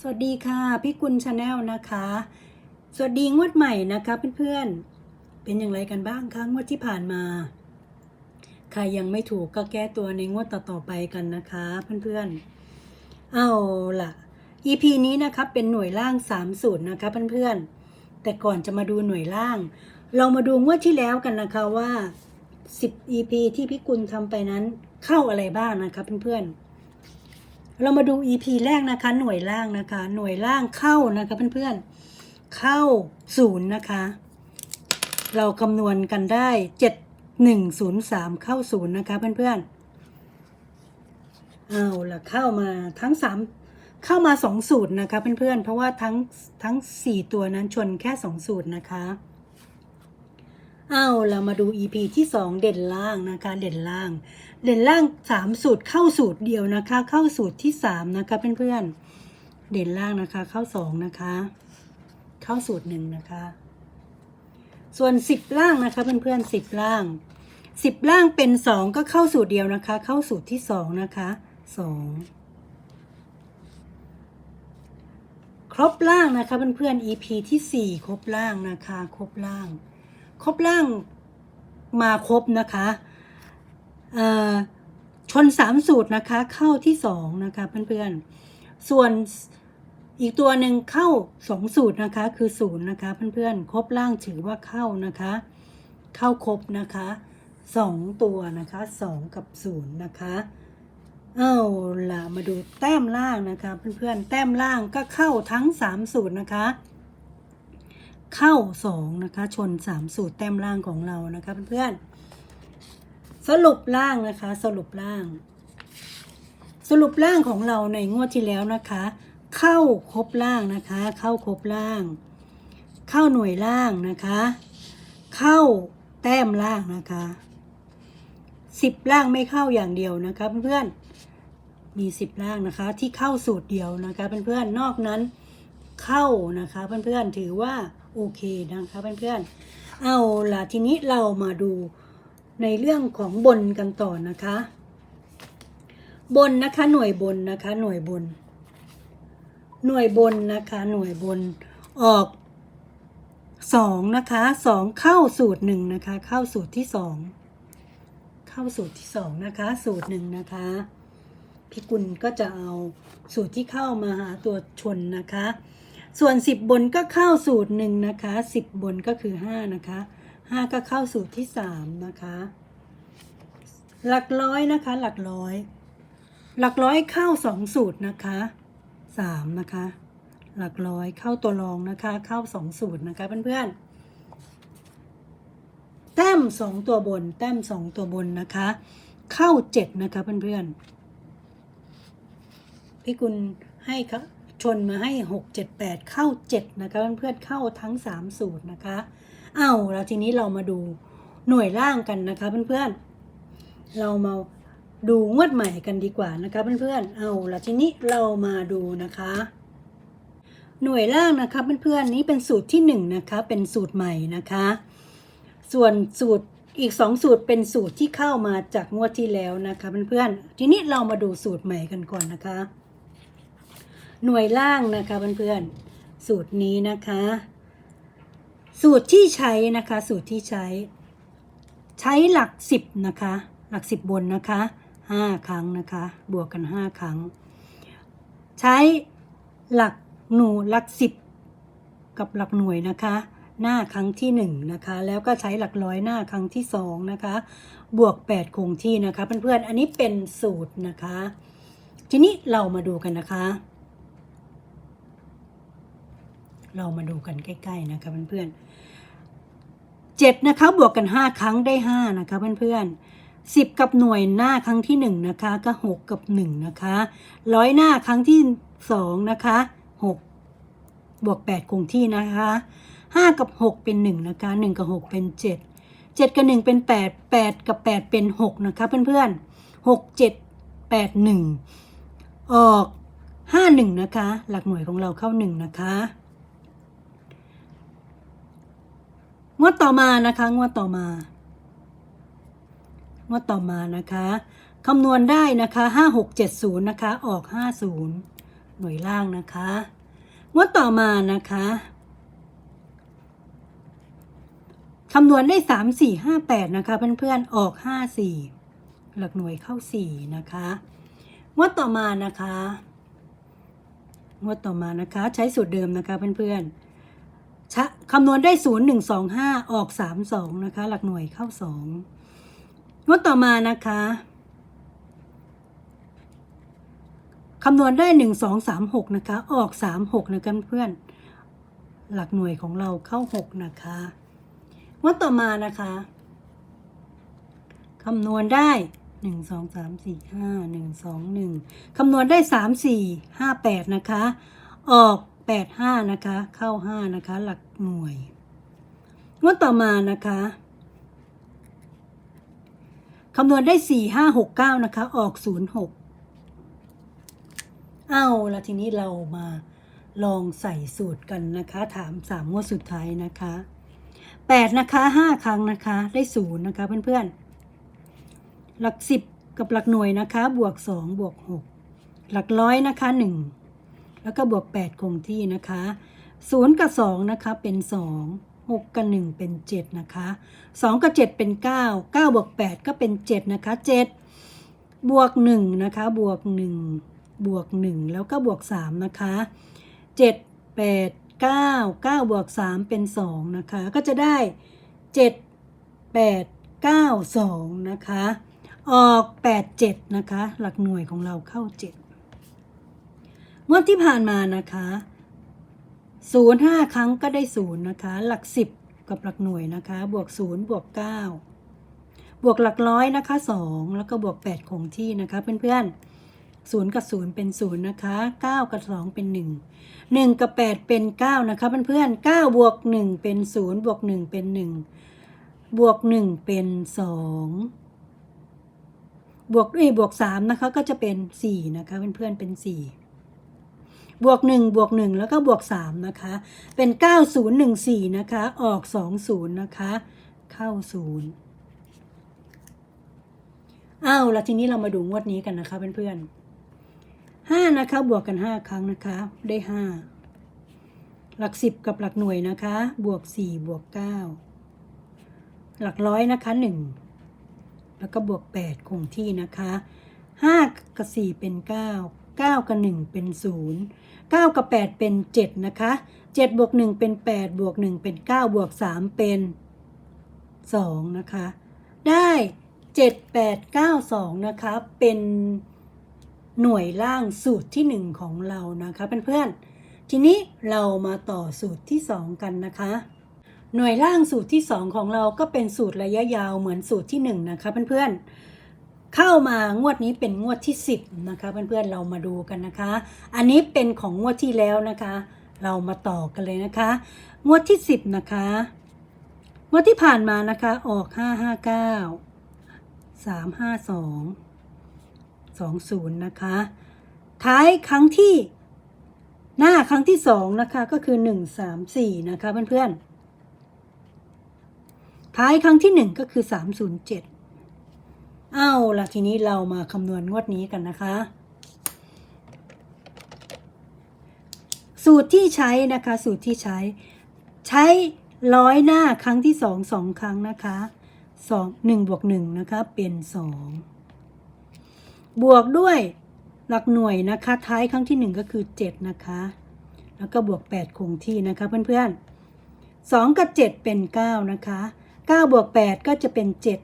สวัสดีค่ะ พี่กุลชาแนลนะคะ สวัสดีงวดใหม่นะคะเพื่อนๆ เป็นอย่างไรกันบ้างคะงวดที่ผ่านมา ใครยังไม่ถูกก็แก้ตัวในงวดต่อๆไปกันนะคะเพื่อนๆ เอาล่ะ EP นี้นะคะเป็นหน่วยล่าง3สูตรนะคะเพื่อนๆ แต่ก่อนจะมาดูหน่วยล่าง เรามาดูงวดที่แล้วกันนะคะว่า 10 EP ที่พี่กุลทำไปนั้นเข้าอะไรบ้างนะคะเพื่อนๆ เรามาดู EP แรกนะคะ หน่วยล่างนะคะ หน่วยล่างเข้านะคะเพื่อนๆ เข้าศูนย์นะคะ เราคำนวณกันได้เจ็ดหนึ่งศูนย์สามเข้าศูนย์นะคะเพื่อนๆ เอาละเข้ามาทั้งสามเข้ามาสองสูตรนะคะเพื่อนๆ เพราะว่าทั้งทั้งสี่ตัวนั้นชนแค่สองสูตรนะคะ เอาเรามาดู EP ที่สองเด่นล่างนะคะ เด่นล่าง เด่นล่างสามสูตรเข้าสูตรเดียวนะคะ เข้าสูตรที่สามนะคะเพื่อนๆ เด่นล่างนะคะ เข้าสองนะคะ เข้าสูตรหนึ่งนะคะ ส่วนสิบล่างนะคะเพื่อนๆสิบล่างสิบล่างเป็นสองก็เข้าสูตรเดียวนะคะ เข้าสูตรที่สองนะคะสองครบล่างนะคะเพื่อนๆ EP ที่สี่ครบล่างนะคะ ครบล่าง ครบล่างมาครบนะคะชนสามสูตรนะคะเข้าที่สองนะคะเพื่อนๆ ส่วนอีกตัวหนึ่งเข้าสองสูตรนะคะคือศูนย์นะคะเพื่อนๆครบล่างถือว่าเข้านะคะ เข้าครบนะคะสองตัวนะคะสองกับศูนย์นะคะเอาล่ะมาดูแต้มล่างนะคะ เพื่อนๆแต้มล่างก็เข้าทั้งสามสูตรนะคะ เข้าสองนะคะชนสามสูตรแต้มล่างของเรานะคะเพื่อนๆสรุปล่างนะคะ สรุปล่าง สรุปล่างของเราในงวดที่แล้วนะคะ เข้าครบล่างนะคะ เข้าครบล่าง เข้าหน่วยล่างนะคะ เข้าแต้มล่างนะคะสิบล่างไม่เข้าอย่างเดียวนะคะเพื่อนๆมีสิบล่างนะคะ ที่เข้าสูตรเดียวนะคะเพื่อนๆนอกนั้นเข้านะคะเพื่อนๆถือว่า โอเคนะคะเพื่อนๆ เอาล่ะทีนี้เรามาดูในเรื่องของบนกันต่อนะคะ บนนะคะหน่วยบนนะคะหน่วยบน หน่วยบนนะคะหน่วยบนออกสองนะคะสองเข้าสูตรหนึ่งนะคะ เข้าสูตรที่สองเข้าสูตรที่สองนะคะ สูตรหนึ่งนะคะพี่กุลก็จะเอาสูตรที่เข้ามาหาตัวชนนะคะ ส่วนสิบบนก็เข้าสูตรหนึ่งนะคะสิบบนก็คือห้านะคะห้าก็เข้าสูตรที่สามนะคะ หลักร้อยนะคะ หลักร้อย หลักร้อยเข้าสองสูตรนะคะสามนะคะ หลักร้อยเข้าตัวรองนะคะ เข้าสองสูตรนะคะเพื่อนๆ แต้มสองตัวบน แต้มสองตัวบนนะคะ เข้าเจ็ดนะคะเพื่อนๆ พี่กุลให้ครับ ชนมาให้หกเจ็ดแปดเข้าเจ็ดนะคะเพื่อนๆเข้าทั้งสามสูตรนะคะ เอาแล้วทีนี้เรามาดูหน่วยล่างกันนะคะเพื่อนๆ เรามาดูงวดใหม่กันดีกว่านะคะเพื่อนๆ เอาละทีนี้เรามาดูนะคะ หน่วยล่างนะคะเพื่อนๆนี้เป็นสูตรที่หนึ่งนะคะเป็นสูตรใหม่นะคะ ส่วนสูตรอีกสองสูตรเป็นสูตรที่เข้ามาจากงวดที่แล้วนะคะเพื่อนๆ ทีนี้เรามาดูสูตรใหม่กันก่อนนะคะ หน่วยล่างนะคะเพื่อนๆ สูตรนี้นะคะ สูตรที่ใช้นะคะ สูตรที่ใช้ ใช้หลักสิบนะคะ หลักสิบบนนะคะห้าครั้งนะคะ บวกกันห้าครั้ง ใช้หลักหนูหลักสิบกับหลักหน่วยนะคะ หน้าครั้งที่หนึ่งนะคะ แล้วก็ใช้หลักร้อยหน้าครั้งที่สองนะคะ บวกแปดคงที่นะคะเพื่อนๆอันนี้เป็นสูตรนะคะ ทีนี้เรามาดูกันนะคะ เรามาดูกันใกล้ ๆ นะคะเพื่อนๆเจ็ดนะคะบวกกันห้าครั้งได้ห้านะคะเพื่อนๆสิบกับหน่วยหน้าครั้งที่หนึ่งนะคะก็หกกับหนึ่งนะคะร้อยหน้าครั้งที่สองนะคะหกบวกแปดคงที่นะคะห้ากับหกเป็นหนึ่งนะคะหนึ่งกับหกเป็นเจ็ดเจ็ดกับหนึ่งเป็นแปดแปดกับแปดเป็นหกนะคะเพื่อนๆหกเจ็ดแปดหนึ่งออกห้าหนึ่งนะคะ หลักหน่วยของเราเข้าหนึ่งนะคะ งวดต่อมานะคะงวดต่อมางวดต่อมานะคะคำนวณได้นะคะห้าหกเจ็ดศูนย์นะคะ ออกห้าศูนย์หน่วยล่างนะคะงวดต่อมานะคะคำนวณได้สามสี่ห้าแปดนะคะ เพื่อนๆออกห้าสี่หลักหน่วยเข้าสี่นะคะงวดต่อมานะคะงวดต่อมานะคะ ใช้สูตรเดิมนะคะเพื่อนๆ คำนวณได้ศูนย์หนึ่งสองห้าออกสามสองนะคะ หลักหน่วยเข้าสองวดต่อมานะคะคำนวณได้หนึ่งสองสามหกนะคะ ออกสามหกนะคะเพื่อน หลักหน่วยของเราเข้าหกนะคะงวดต่อมานะคะคำนวณได้หนึ่งสองสามสี่ห้าหนึ่งสองหนึ่งคำนวณได้สามสี่ห้าแปดนะคะ ออก แปดห้านะคะ เข้าห้านะคะ หลักหน่วย งวดต่อมานะคะคำนวณได้สี่ห้าหกเก้านะคะ ออกศูนย์หกเอาละทีนี้เรามาลองใส่สูตรกันนะคะ ถามสามงวดสุดท้ายนะคะแปดนะคะห้าครั้งนะคะ ได้ศูนย์นะคะ เพื่อนๆ หลักสิบกับหลักหน่วยนะคะ บวกสองบวกหกหลักร้อยนะคะหนึ่ง แล้วก็บวกแปดคงที่นะคะศูนย์กับสองนะคะ เป็นสองหกกับหนึ่งเป็นเจ็ดนะคะสองกับเจ็ดเป็นเก้าเก้าบวกแปดก็เป็นเจ็ดนะคะเจ็ดบวกหนึ่งนะคะ บวกหนึ่งบวกหนึ่งแล้วก็บวกสามนะคะเจ็ดแปดเก้าเก้าบวกสามเป็นสองนะคะ ก็จะได้เจ็ดแปดเก้าสองนะคะ ออกแปดเจ็ดนะคะ หลักหน่วยของเราเข้าเจ็ด งวดที่ผ่านมานะคะศูนย์ห้าครั้งก็ได้ศูนย์นะคะ หลักสิบกับหลักหน่วยนะคะ บวกศูนย์บวกเก้าบวกหลักร้อยนะคะสองแล้วก็บวกแปดคงที่นะคะ เพื่อนๆศูนย์กับศูนย์เป็นศูนย์นะคะเก้ากับสองเป็นหนึ่งหนึ่งกับแปดเป็นเก้านะคะ เพื่อนๆเก้าบวกหนึ่งเป็นศูนย์บวกหนึ่งเป็นหนึ่งบวกหนึ่งเป็นสองบวกเอ้ยบวกสามนะคะก็จะเป็นสี่นะคะ เพื่อนๆเป็นสี่ บวกหนึ่งบวกหนึ่งแล้วก็บวกสามนะคะ เป็นเก้าศูนย์หนึ่งสี่นะคะ ออกสองศูนย์นะคะ เข้าศูนย์อ้าว แล้วทีนี้เรามาดูงวดนี้กันนะคะเพื่อนๆห้านะคะ บวกกันห้าครั้งนะคะ ได้ห้าหลักสิบกับหลักหน่วยนะคะ บวกสี่บวกเก้าหลักร้อยนะคะหนึ่งแล้วก็บวกแปดคงที่นะคะห้ากับสี่เป็นเก้าเก้ากับหนึ่งเป็นศูนย์เก้ากับแปดเป็นเจ็ดนะคะเจ็ดบวกหนึ่งเป็นแปดบวกหนึ่งเป็นเก้าบวกสามเป็นสองนะคะ ได้เจ็ดแปดเก้าสองนะคะ เป็นหน่วยล่างสูตรที่หนึ่งของเรานะคะเพื่อนๆ ทีนี้เรามาต่อสูตรที่สองกันนะคะ หน่วยล่างสูตรที่สองของเราก็เป็นสูตรระยะยาวเหมือนสูตรที่หนึ่งนะคะเพื่อนๆ เข้ามางวดนี้เป็นงวดที่สิบนะคะเพื่อนๆเรามาดูกันนะคะ อันนี้เป็นของงวดที่แล้วนะคะ เรามาต่อกันเลยนะคะ งวดที่สิบนะคะงวดที่ผ่านมานะคะออกห้าห้าเก้าสามห้าสองสองศูนย์นะคะ ท้ายครั้งที่หน้าครั้งที่สองนะคะก็คือหนึ่งสามสี่นะคะเพื่อนๆท้ายครั้งที่หนึ่งก็คือสามศูนย์ เอาละทีนี้เรามาคำนวณงวดนี้กันนะคะ สูตรที่ใช้นะคะ สูตรที่ใช้ ใช้ร้อยหน้าครั้งที่สองสองครั้งนะคะสองหนึ่งบวกหนึ่งนะคะ เป็นสองบวกด้วยหลักหน่วยนะคะ ท้ายครั้งที่หนึ่งก็คือเจ็ดนะคะ แล้วก็บวกแปดคงที่นะคะเพื่อนๆสองกับเจ็ดเป็นเก้านะคะเก้าบวกแปดก็จะเป็นเจ็ด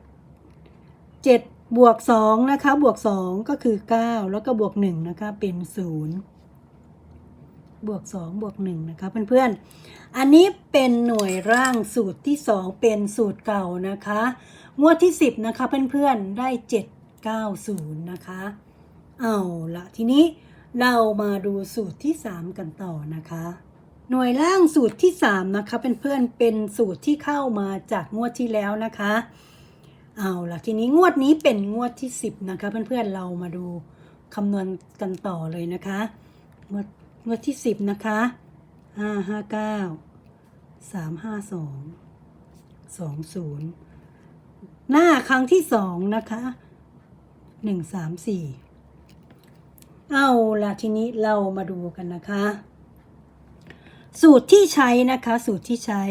เจ็ด บวกสองนะคะบวกสองก็คือเก้าแล้วก็บวกหนึ่งนะคะเป็นศูนย์บวกสองบวกหนึ่งนะคะเพื่อนๆ อันนี้เป็นหน่วยร่างสูตรที่สองเป็นสูตรเก่านะคะ งวดที่สิบนะคะเพื่อนๆ ได้เจ็ด90 นะคะ เอาละทีนี้เรามาดูสูตรที่ 3 กันต่อนะคะ หน่วยล่างสูตรที่ 3 นะคะเพื่อนๆ เป็นสูตรที่เข้ามาจากงวดที่แล้วนะคะ เอาละทีนี้งวดนี้เป็นงวดที่ 10 นะคะ เพื่อนๆเรามาดูคำนวณกันต่อเลยนะคะ งวดงวดที่ 10 นะคะ 559 352 20 หน้าครั้งที่ 2 นะคะหนึ่งสามสี่เอาละทีนี้เรามาดูกันนะคะ สูตรที่ใช้นะคะ สูตรที่ใช้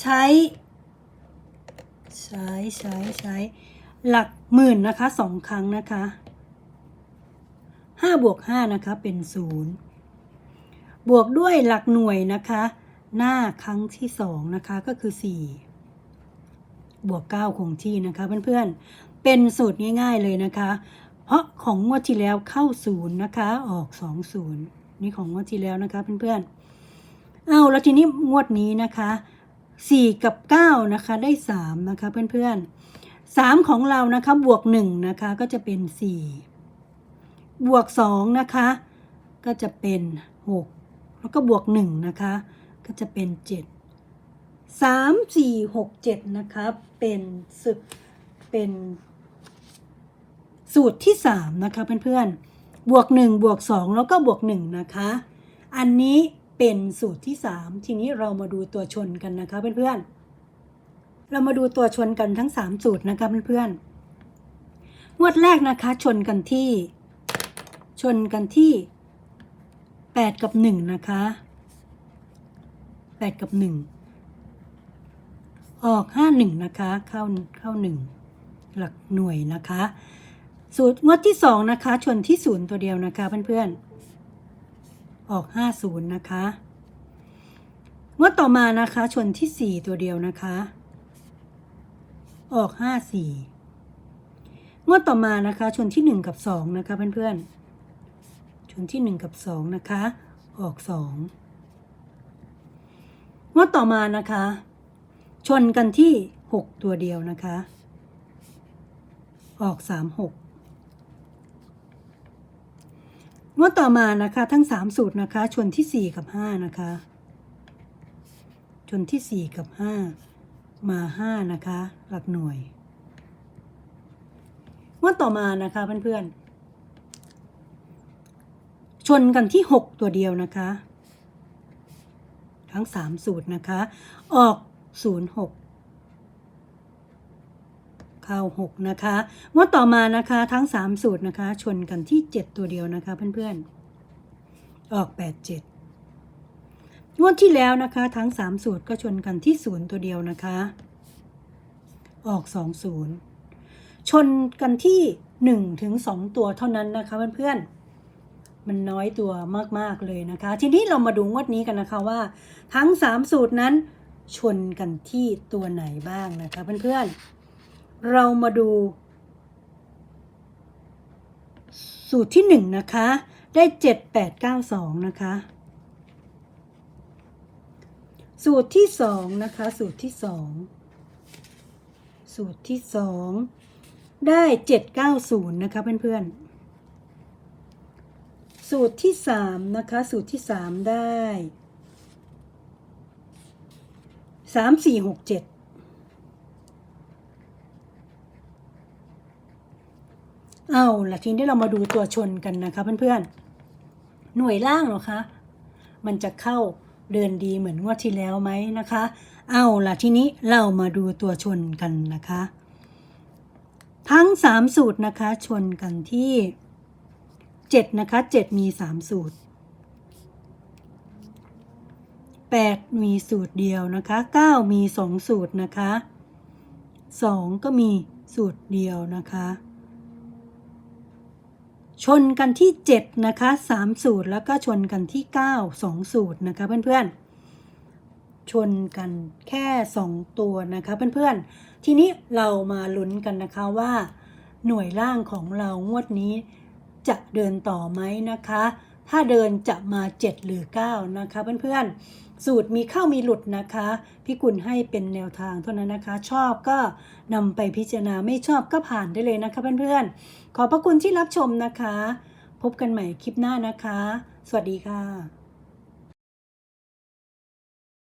ใช้ ใช้ใช้ใช้หลักหมื่นนะคะสองครั้งนะคะห้าบวกห้านะคะเป็นศูนย์บวกด้วยหลักหน่วยนะคะ หน้าครั้งที่สองนะคะก็คือสี่บวกเก้าคงที่นะคะเพื่อนๆเป็นสูตรง่ายๆเลยนะคะ เพราะของงวดที่แล้วเข้าศูนย์นะคะออกสองศูนย์นี่ของงวดที่แล้วนะคะเพื่อนๆเอาแล้วทีนี้งวดนี้นะคะ สี่กับเก้านะคะ ได้สามนะคะ เพื่อนๆสามของเรานะคะ บวกหนึ่งนะคะ ก็จะเป็นสี่บวกสองนะคะ ก็จะเป็นหกแล้วก็บวกหนึ่งนะคะ ก็จะเป็นเจ็ดสามสี่หกเจ็ดนะคะ เป็นสึกเป็นสูตรที่ 3 นะคะ เพื่อนๆ บวก 1 บวก 2 แล้วก็บวก 1 นะคะ อันนี้ เป็นสูตรที่ 3 ทีนี้เรามาดูตัวชนกันนะคะเพื่อนๆ เรามาดูตัวชนกันทั้ง 3 สูตรนะคะเพื่อนๆ งวดแรกนะคะชนกันที่ ชนกันที่ 8 กับ 1 นะคะ 8 กับ 1 ออก 5 1 นะคะ เข้าเข้า 1 หลักหน่วยนะคะ สูตรงวดที่สองนะคะ ชนที่ศูนย์ตัวเดียวนะคะเพื่อนๆ ออก 50 นะคะ งวดต่อมานะคะชนที่ 4 ตัวเดียวนะคะ ออก 54 งวดต่อมานะคะ ชนที่ 1 กับ 2 นะคะเพื่อนๆ ชนที่ 1 กับ 2 นะคะ ออก 2 งวดต่อมานะคะ ชนกันที่ 6 ตัวเดียวนะคะ ออก 36 งวดต่อมานะคะทั้ง 3 สูตรนะคะชนที่ 4 กับ 5 นะคะ ชนที่ 4 กับ 5 มา 5 นะคะ หลักหน่วยงวดต่อมานะคะเพื่อนๆ ชนกันที่ 6 ตัวเดียวนะคะ ทั้ง 3 สูตรนะคะ ออก 0 6 เข้า 6 นะคะงวดต่อมานะคะทั้ง 3 สูตรนะคะ ชนกันที่ 7 ตัวเดียวนะคะเพื่อนๆ ออก 8 7งวดที่แล้วนะคะ ทั้ง 3 สูตรก็ชนกันที่ 0 ตัวเดียวนะคะ ออก 2 0 ชนกันที่ 1 ถึง 2 ตัวเท่านั้นนะคะเพื่อนๆมันน้อยตัวมาก ๆ เลยนะคะ ทีนี้เรามาดูงวดนี้กันนะคะว่า ทั้ง 3 สูตรนั้นชนกันที่ตัวไหนบ้างนะคะเพื่อน ๆ เรามาดู สูตรที่หนึ่งนะคะ ได้เจ็ดแปดเก้าสองนะคะ สูตรที่สองนะคะ สูตรที่สองสูตรที่สองได้เจ็ดเก้าศูนย์นะคะเพื่อนๆ สูตรที่สามนะคะ สูตรที่สามได้สามสี่หกเจ็ด เอาละทีนี้เรามาดูตัวชนกันนะคะเพื่อนๆ หน่วยล่างหรอคะ มันจะเข้าเดินดีเหมือนงวดที่แล้วไหมนะคะ เอาละทีนี้เรามาดูตัวชนกันนะคะ ทั้ง 3 สูตรนะคะชนกันที่ 7 นะคะ 7 มี 3 สูตร 8 มีสูตรเดียวนะคะ 9 มี 2 สูตรนะคะ 2 ก็มีสูตรเดียวนะคะ ชนกันที่ 7 นะคะ 3 สูตรแล้วก็ชนกันที่ 9 2 สูตรนะคะเพื่อนๆ ชนกันแค่ 2 ตัวนะคะเพื่อนๆ ทีนี้เรามาลุ้นกันนะคะว่า หน่วยล่างของเรางวดนี้จะเดินต่อไหมนะคะ ถ้าเดินจะมา 7 หรือ 9 นะคะเพื่อนๆ สูตรมีเข้ามีหลุดนะคะ พี่กุลให้เป็นแนวทางเท่านั้นนะคะ ชอบก็นำไปพิจารณาไม่ชอบก็ผ่านได้เลยนะคะเพื่อนๆ ขอพระคุณที่รับชมนะคะ พบกันใหม่คลิปหน้านะคะ สวัสดีค่ะ